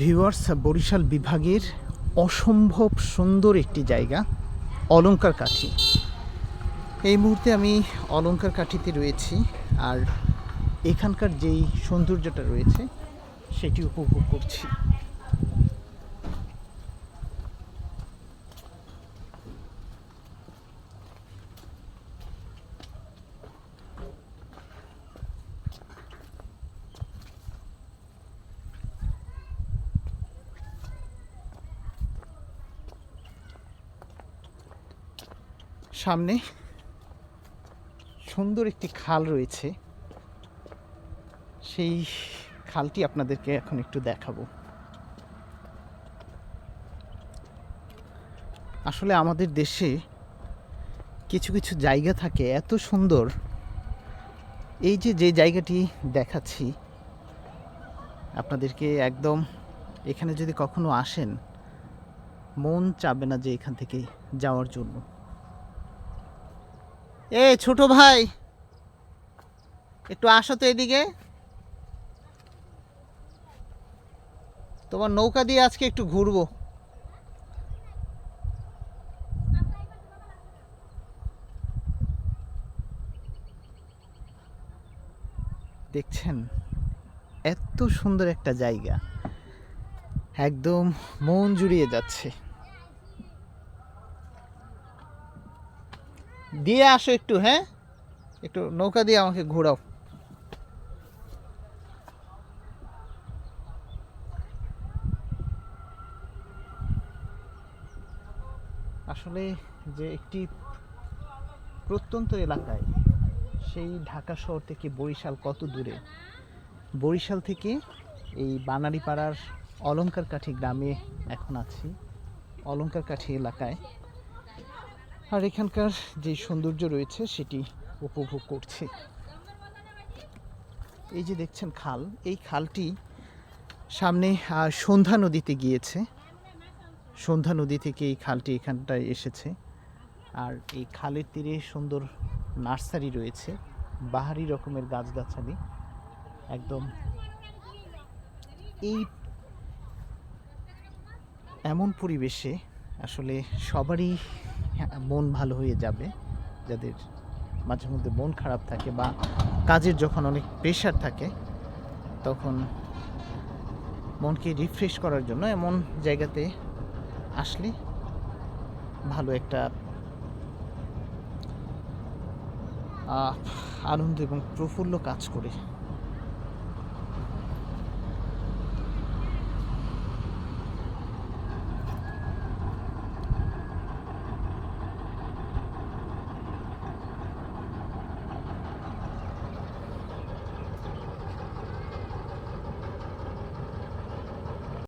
Viewers Barishal বিভাগের অসম্ভব সুন্দর একটি জায়গা অলঙ্কার কাঠি। এই মুহূর্তে আমি অলঙ্কার কাঠিতে রয়েছি আর এখানকার যেই সৌন্দর্যটা রয়েছে, সেটি উপভোগ করছি। সামনে সুন্দর একটি খাল রয়েছে। সেই খালটি আপনাদেরকে এখন একটু দেখাবো। আসলে আমাদের দেশে কিছু কিছু জায়গা থাকে এত সুন্দর। এই যে যে জায়গাটি দেখাচ্ছি, আপনাদেরকে একদম এখানে যদি কখনো আসেন, মন চাবে না যে এখান থেকে যাওয়ার জন্য। এ, ছোট ভাই। একটু আসো তো এদিকে। তোমার নৌকা দিয়ে আজকে একটু ঘুরবো। দেখছেন, এত সুন্দর একটা জায়গা। একদম মন জুড়িয়ে যাচ্ছে। দিয়ে আসো একটু হ্যাঁ? একটু নৌকা দিয়ে আমাকে ঘোরাও। আসলে যে একটি প্রত্যন্ত এলাকায়, সেই ঢাকা শহর থেকে বরিশাল কত দূরে? বরিশাল থেকে এই বানারীপাড়ার অলংকার কাঠি গ্রামে এখন আছি। অলংকার কাঠি এলাকায়। আর এখানকার যে সৌন্দর্য রয়েছে, সেটি উপভোগ করছি। এই যে দেখছেন খাল, এই খালটি সামনে সন্ধ্যা নদীতে গিয়েছে। সন্ধ্যা নদী থেকে এই খালটি এখানটায় এসেছে। আর এই খালের তীরে সুন্দর নার্সারি রয়েছে, বাহারি রকমের গাছগাছালি। একদম এই এমন পরিবেশে আসলে সবারই মন ভালো হয়ে যাবে। যাদের মাঝে মধ্যে মন খারাপ থাকে বা কাজের যখন অনেক প্রেশার থাকে, তখন মনকে রিফ্রেশ করার জন্য এমন জায়গাতে আসলে ভালো একটা আনন্দ এবং প্রফুল্ল কাজ করে